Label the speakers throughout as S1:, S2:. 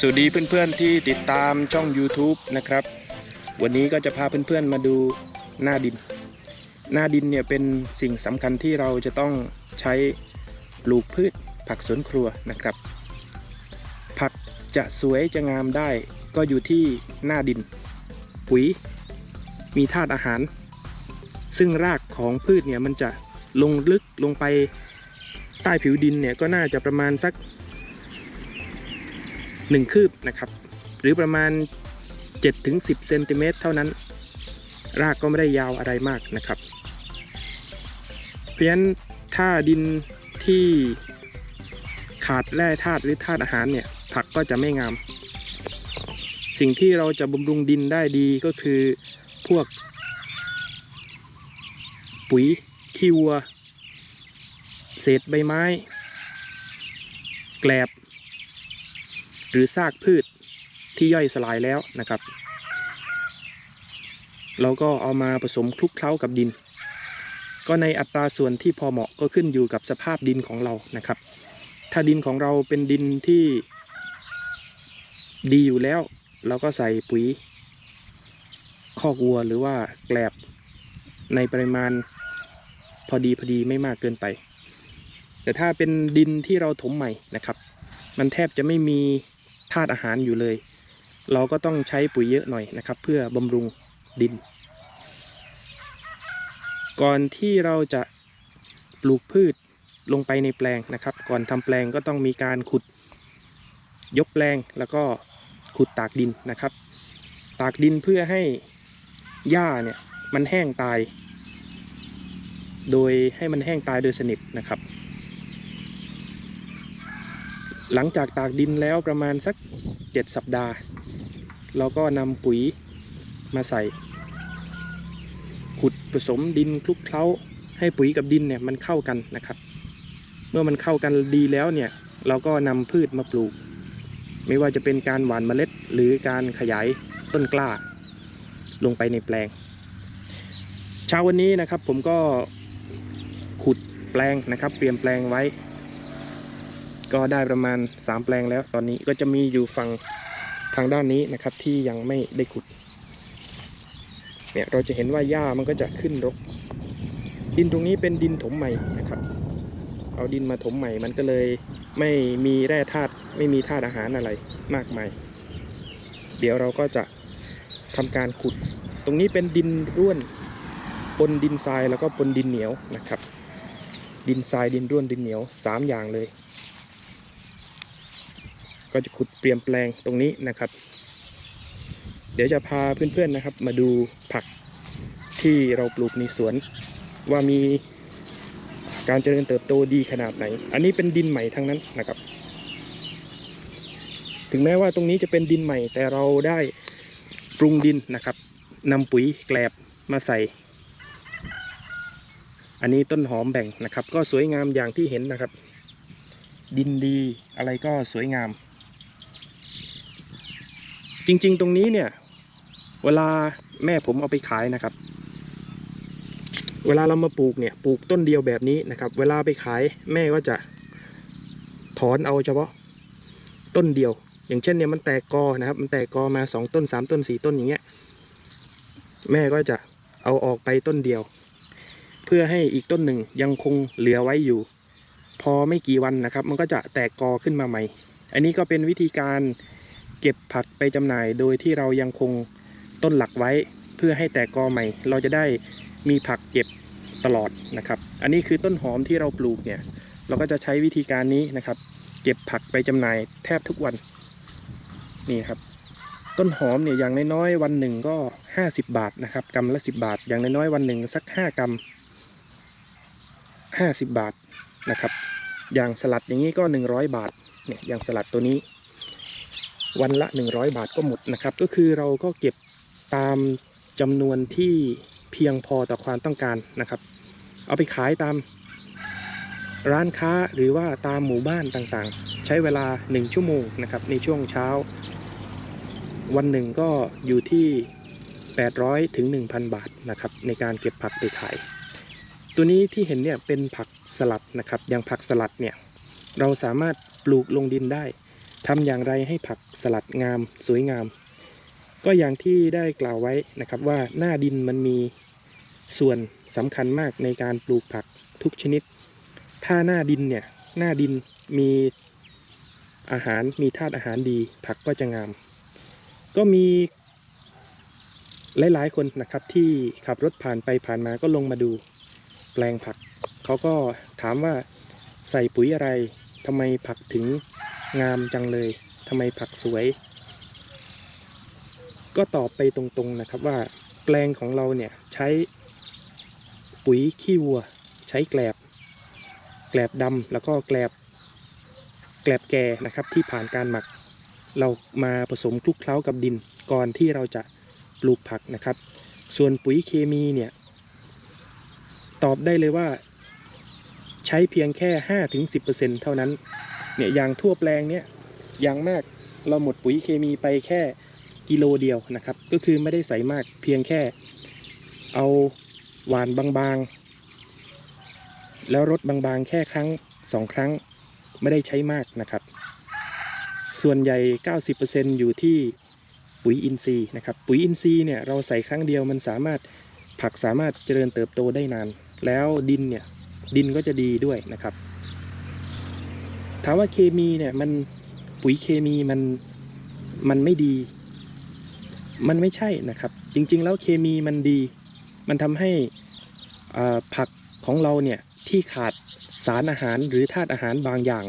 S1: สวัสดีเพื่อนๆที่ติดตามช่อง YouTube นะครับ วันนี้ก็จะพาเพื่อนๆมาดูหน้าดิน หน้าดินเนี่ยเป็นสิ่งสำคัญที่เราจะต้องใช้ปลูกพืชผักสวนครัวนะครับ ผักจะสวยจะงามได้ก็อยู่ที่หน้าดิน ปุ๋ย มีธาตุอาหาร ซึ่งรากของพืชเนี่ยมันจะลงลึกลงไปใต้ผิวดินเนี่ยก็น่าจะประมาณสัก 1 คืบนะครับ หรือประมาณ 7-10เซนติเมตรเท่านั้น รากก็ไม่ได้ยาวอะไรมากนะครับ เพราะฉะนั้นถ้าดินที่ขาดแร่ธาตุหรือธาตุอาหารเนี่ยผักก็จะไม่งาม สิ่งที่เราจะบำรุงดินได้ดีก็คือพวก ปุ๋ยขี้วัว เศษใบไม้ แกลบ หรือซากพืชที่ย่อยสลายแล้วนะครับ เราก็เอามาผสมคลุกเคล้ากับดิน ก็ในอัตราส่วนที่พอเหมาะก็ขึ้นอยู่กับสภาพดินของเรานะครับ ถ้าดินของเราเป็นดินที่ดีอยู่แล้ว เราก็ใส่ปุ๋ยคอกวัวหรือว่าแกลบในปริมาณพอดีพอดีไม่มากเกินไป แต่ถ้าเป็นดินที่เราถมใหม่นะครับ มันแทบจะไม่มี ธาตุอาหารอยู่เลย เราก็ต้องใช้ปุ๋ยเยอะหน่อยนะครับ เพื่อบำรุงดิน ก่อนที่เราจะปลูกพืชลงไปในแปลงนะครับ ก่อนทำแปลงก็ต้องมีการขุดยกแปลงแล้วก็ขุดตากดินนะครับ ตากดินเพื่อให้หญ้าเนี่ยมันแห้งตาย โดยให้มันแห้งตายโดยสนิทนะครับ หลังจากตากดินแล้วประมาณสัก 7 สัปดาห์ เราก็นำปุ๋ยมาใส่ ขุดผสมดินคลุกเคล้าให้ปุ๋ยกับดินเนี่ยมันเข้ากันนะครับ เมื่อมันเข้ากันดีแล้วเนี่ยเราก็นำพืชมาปลูก ไม่ว่าจะเป็นการหว่านเมล็ด หรือการขยายต้นกล้า ลงไปในแปลง เช้าวันนี้นะครับผมก็ขุดแปลงนะครับ เตรียมแปลงไว้ ก็ได้ประมาณ 3 แปลงแล้ว ตอนนี้ก็จะมีอยู่ฝั่งทางด้านนี้นะครับ ที่ยังไม่ได้ขุด เนี่ยเราจะเห็นว่าหญ้ามันก็จะขึ้นรก ดินตรงนี้เป็นดินถมใหม่นะครับ เอาดินมาถมใหม่มันก็เลยไม่มีแร่ธาตุไม่มีธาตุอาหารอะไรมากมาย เดี๋ยวเราก็จะทำการขุด ตรงนี้เป็นดินร่วนปนดินทรายแล้วก็ปนดินเหนียวนะครับ ดินทรายดินร่วนดินเหนียวสามอย่างเลย ก็จะขุดเปลี่ยนแปลงตรงนี้นะครับ เดี๋ยวจะพาเพื่อนๆนะครับ มาดูผักที่เราปลูกในสวนว่ามีการเจริญเติบโตดีขนาดไหน อันนี้เป็นดินใหม่ทั้งนั้นนะครับ ถึงแม้ว่าตรงนี้จะเป็นดินใหม่ แต่เราได้ปรุงดินนะครับนำปุ๋ยแกลบมาใส่ อันนี้ต้นหอมแบ่งนะครับ ก็สวยงามอย่างที่เห็นนะครับ ดินดีอะไรก็สวยงาม จริง ๆ ตรงนี้เนี่ย เวลาแม่ผมเอาไปขายนะครับ เวลาเรามาปลูกเนี่ยปลูกต้นเดียวแบบนี้นะครับ เวลาไปขายแม่ก็จะถอนเอาเฉพาะต้นเดียว อย่างเช่นเนี่ยมันแตกกอนะครับ มันแตกกอมาสองต้นสามต้นสี่ต้นอย่างเงี้ย แม่ก็จะเอาออกไปต้นเดียว เพื่อให้อีกต้นหนึ่งยังคงเหลือไว้อยู่ พอไม่กี่วันนะครับ มันก็จะแตกกอขึ้นมาใหม่ อันนี้ก็เป็นวิธีการ เก็บผักไปจำหน่าย โดยที่เรายังคงต้นหลักไว้ เพื่อให้แตกกอใหม่ เราจะได้มีผักเก็บตลอดนะครับ อันนี้คือต้นหอมที่เราปลูกเนี่ย เราก็จะใช้วิธีการนี้นะครับ เก็บผักไปจำหน่ายแทบทุกวันนี่ครับ ต้นหอมเนี่ยอย่างน้อยๆวันหนึ่งก็ 50 บาทนะครับกำละ 10 บาท อย่างน้อยๆวันหนึ่งสัก 5 กรัม 50 บาทนะครับ อย่างสลัดอย่างนี้ก็ 100 บาทเนี่ยอย่างสลัดตัวนี้ วันละ 100 บาทก็หมดนะครับ ก็คือเราก็เก็บตามจำนวนที่เพียงพอต่อความต้องการนะครับ เอาไปขายตามร้านค้าหรือว่าตามหมู่บ้านต่างๆ ใช้เวลา 1 ชั่วโมงนะครับ ในช่วงเช้า วันหนึ่งก็อยู่ที่ 800 ถึง 1,000 บาทนะครับ ในการเก็บผักไปขาย ตัวนี้ที่เห็นเนี่ยเป็นผักสลัดนะครับ อย่างผักสลัดเนี่ยเราสามารถปลูกลงดินได้ ทำอย่างไรให้ผักสลัดงามสวยงาม ก็อย่างที่ได้กล่าวไว้นะครับว่าหน้าดินมันมีส่วนสำคัญมากในการปลูกผักทุกชนิด ถ้าหน้าดินเนี่ยหน้าดินมีอาหารมีธาตุอาหารดีผักก็จะงาม ก็มีหลายๆคนนะครับที่ขับรถผ่านไปผ่านมาก็ลงมาดูแปลงผัก เขาก็ถามว่าใส่ปุ๋ยอะไรทำไมผักถึง งามจังเลยทำไมผักสวย ก็ตอบไปตรงๆนะครับว่า แปลงของเราเนี่ยใช้ปุ๋ยขี้วัว ใช้แกลบ แกลบดำแล้วก็แกลบ แกลบแก่นะครับที่ผ่านการหมัก เรามาผสมคลุกเคล้ากับดินก่อนที่เราจะปลูกผักนะครับ ส่วนปุ๋ยเคมีเนี่ย ตอบได้เลยว่า ใช้เพียงแค่ 5-10%เท่านั้น เนี่ยยางทั่วแปลงเนี่ยยางมากเราหมดปุ๋ยเคมีไปแค่กิโลเดียวนะครับ ก็คือไม่ได้ใส่มากเพียงแค่เอาหวานบางๆ แล้วรดบางๆ แค่ครั้งสองครั้งไม่ได้ใช้มากนะครับ ส่วนใหญ่ 90%อยู่ที่ปุ๋ยอินทรีย์นะครับ ปุ๋ยอินทรีย์เนี่ยเราใส่ครั้งเดียวมันสามารถผักสามารถเจริญเติบโตได้นาน แล้วดินเนี่ยดินก็จะดีด้วยนะครับ ถามว่าเคมีเนี่ยมันปุ๋ยเคมีมันมันไม่ดี มันไม่ใช่นะครับ จริง ๆ แล้วเคมีมันดี มันทำให้ผักของเราเนี่ยที่ขาดสารอาหารหรือธาตุอาหารบางอย่าง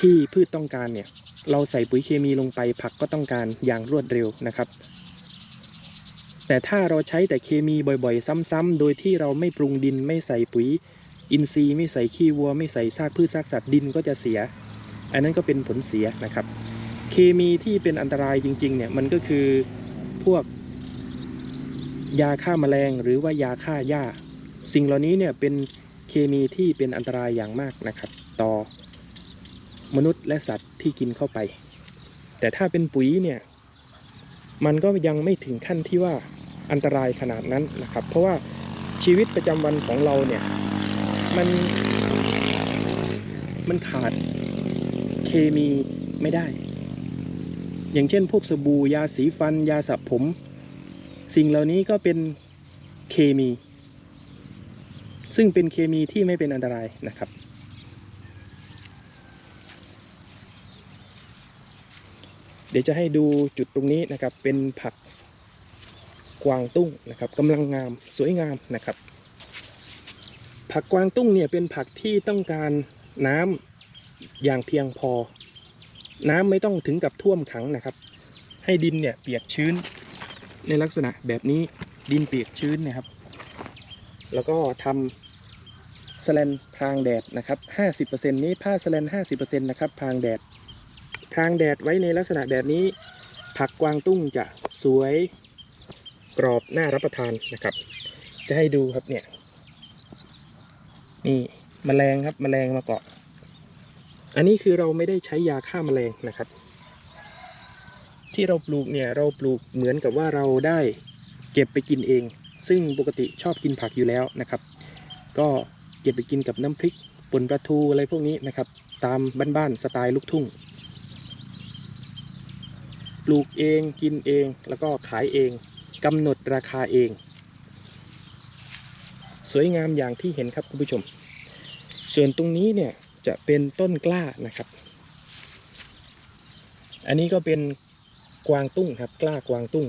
S1: ที่พืชต้องการเนี่ย เราใส่ปุ๋ยเคมีลงไปผักก็ต้องการอย่างรวดเร็วนะครับ แต่ถ้าเราใช้แต่เคมีบ่อยๆ ซ้ำๆโดยที่เราไม่ปรุงดินไม่ใส่ปุ๋ย อินทรีย์ไม่ใส่ขี้วัว ไม่ใส่ซากพืชซากสัตว์ดินก็จะเสีย อันนั้นก็เป็นผลเสียนะครับ เคมีที่เป็นอันตรายจริงๆเนี่ยมันก็คือพวกยาฆ่าแมลงหรือว่ายาฆ่าหญ้า สิ่งเหล่านี้เนี่ยเป็นเคมีที่เป็นอันตรายอย่างมากนะครับ ต่อมนุษย์และสัตว์ที่กินเข้าไป แต่ถ้าเป็นปุ๋ยเนี่ยมันก็ยังไม่ถึงขั้นที่ว่าอันตรายขนาดนั้นนะครับ เพราะว่าชีวิตประจำวันของเราเนี่ย มัน มันขาดเคมีไม่ได้ อย่างเช่น พวกสบู่ยาสีฟัน ยาสระผม สิ่งเหล่านี้ก็เป็นเคมี ซึ่งเป็นเคมีที่ไม่เป็นอันตรายนะครับ เดี๋ยวจะให้ดูจุดตรงนี้นะครับ เป็นผักกวางตุ้งนะครับกำลังงามสวยงามนะครับ ผักกวางตุ้งเนี่ยเป็นผักที่ต้องการน้ำอย่างเพียงพอ น้ำไม่ต้องถึงกับท่วมขังนะครับ ให้ดินเนี่ยเปียกชื้น ในลักษณะแบบนี้ดินเปียกชื้นนะครับ แล้วก็ทำสแลนพรางแดดนะครับ 50%นี้ผ้าสแลน50%นะครับพรางแดดพรางแดดไว้ในลักษณะแบบนี้ ผักกวางตุ้งจะสวยกรอบน่ารับประทานนะครับ จะให้ดูครับเนี่ย นี่มแมลงครับมแมลงมาเกาะ อันนี้คือเราไม่ได้ใช้ยาฆ่าแมลงนะครับ ที่เราปลูกเนี่ยเราปลูกเหมือนกับว่าเราได้เก็บไปกินเอง ซึ่งปกติชอบกินผักอยู่แล้วนะครับ ก็เก็บไปกินกับน้ำพริกป่นปลาทูอะไรพวกนี้นะครับ ตามบ้านๆสไตล์ลูกทุ่ง ปลูกเองกินเองแล้วก็ขายเองกำหนดราคาเอง สวยงามอย่างที่เห็นครับคุณผู้ชม ส่วนตรงนี้เนี่ยจะเป็นต้นกล้านะครับ อันนี้ก็เป็นกวางตุ้งครับกล้ากวางตุ้ง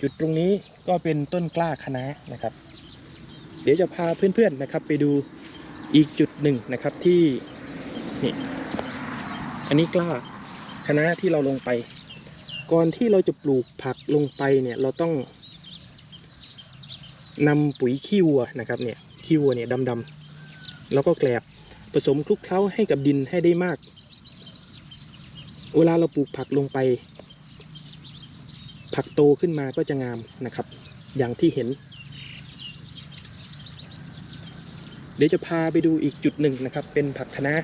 S1: จุดตรงนี้ก็เป็นต้นกล้าคณะนะครับ เดี๋ยวจะพาเพื่อนๆนะครับ ไปดูอีกจุดหนึ่งนะครับที่นี่อันนี้กล้าคณะที่เราลงไป ก่อนที่เราจะปลูกผักลงไปเนี่ยเราต้อง นำปุ๋ยขี้วัวนะครับเนี่ยขี้วัวเนี่ยดำๆแล้วก็แกลบผสมคลุกเคล้าให้กับดินให้ได้มาก เวลาเราปลูกผักลงไป ผักโตขึ้นมาก็จะงามนะครับ อย่างที่เห็น เดี๋ยวจะพาไปดูอีกจุดหนึ่งนะครับ เป็นผักคะน้า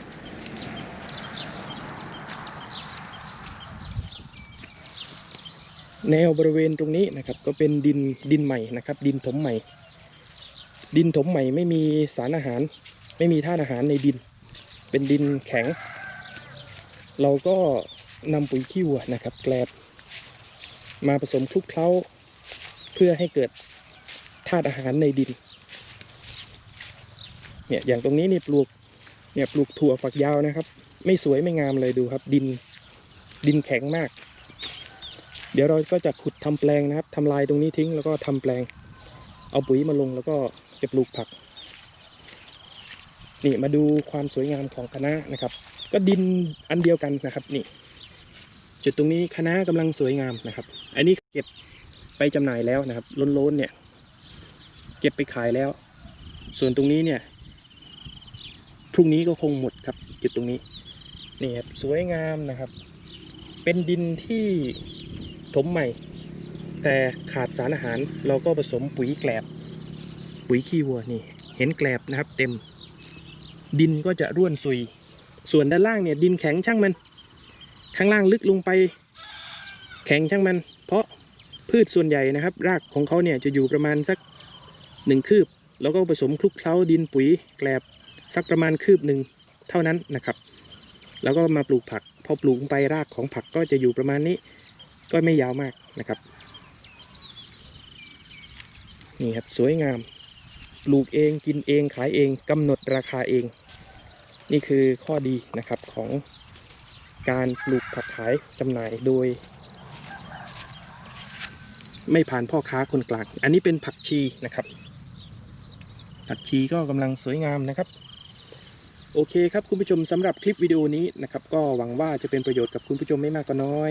S1: แนวบริเวณตรงนี้นะครับ ก็เป็นดินดินใหม่นะครับ ดินถมใหม่ ดินถมใหม่ไม่มีสารอาหาร ไม่มีธาตุอาหารในดิน เป็นดินแข็ง เราก็นำปุ๋ยขี้วัวนะครับ แกลบ มาผสมคลุกเคล้า เพื่อให้เกิดธาตุอาหารในดินเนี่ยอย่างตรงนี้นี่ปลูกเนี่ยปลูกถั่วฝักยาวนะครับ ไม่สวยไม่งามเลยดูครับ ดินดินแข็งมาก เดี๋ยวเราก็จะขุดทำแปลงนะครับทำลายตรงนี้ทิ้งแล้วก็ทำแปลง เอาปุ๋ยมาลงแล้วก็จะปลูกผัก นี่มาดูความสวยงามของคณะนะครับ ก็ดินอันเดียวกันนะครับนี่ จุดตรงนี้คณะน้ากำลังสวยงามนะครับ อันนี้เก็บไปจำหน่ายแล้วนะครับล้นๆเนี่ย เก็บไปขายแล้ว ส่วนตรงนี้เนี่ยพรุ่งนี้ก็คงหมดครับจุดตรงนี้นี่ครับสวยงามนะครับ เป็นดินที่ ถมใหม่ แต่ขาดสารอาหารเราก็ผสมปุ๋ยแกลบ ปุ๋ยขี้วัวนี่ เห็นแกลบนะครับเต็ม ดินก็จะร่วนซุย ส่วนด้านล่างเนี่ยดินแข็งช่างมัน ข้างล่างลึกลงไป แข็งช่างมัน เพราะพืชส่วนใหญ่นะครับ รากของเขาเนี่ยจะอยู่ประมาณสักหนึ่งคืบ แล้วก็ผสมคลุกเคล้าดินปุ๋ยแกลบสักประมาณคืบหนึ่งเท่านั้นนะครับ แล้วก็มาปลูกผัก พอปลูกไปรากของผักก็จะอยู่ประมาณนี้ ก็ไม่ยาวมากนะครับ นี่ครับสวยงามปลูกเองกินเองขายเองกำหนดราคาเอง นี่คือข้อดีนะครับของการปลูกผักขายจำหน่ายโดย ไม่ผ่านพ่อค้าคนกลาง อันนี้เป็นผักชีนะครับ ผักชีก็กำลังสวยงามนะครับ โอเคครับคุณผู้ชมสำหรับคลิปวิดีโอนี้นะครับ ก็หวังว่าจะเป็นประโยชน์กับคุณผู้ชมไม่มากก็น้อย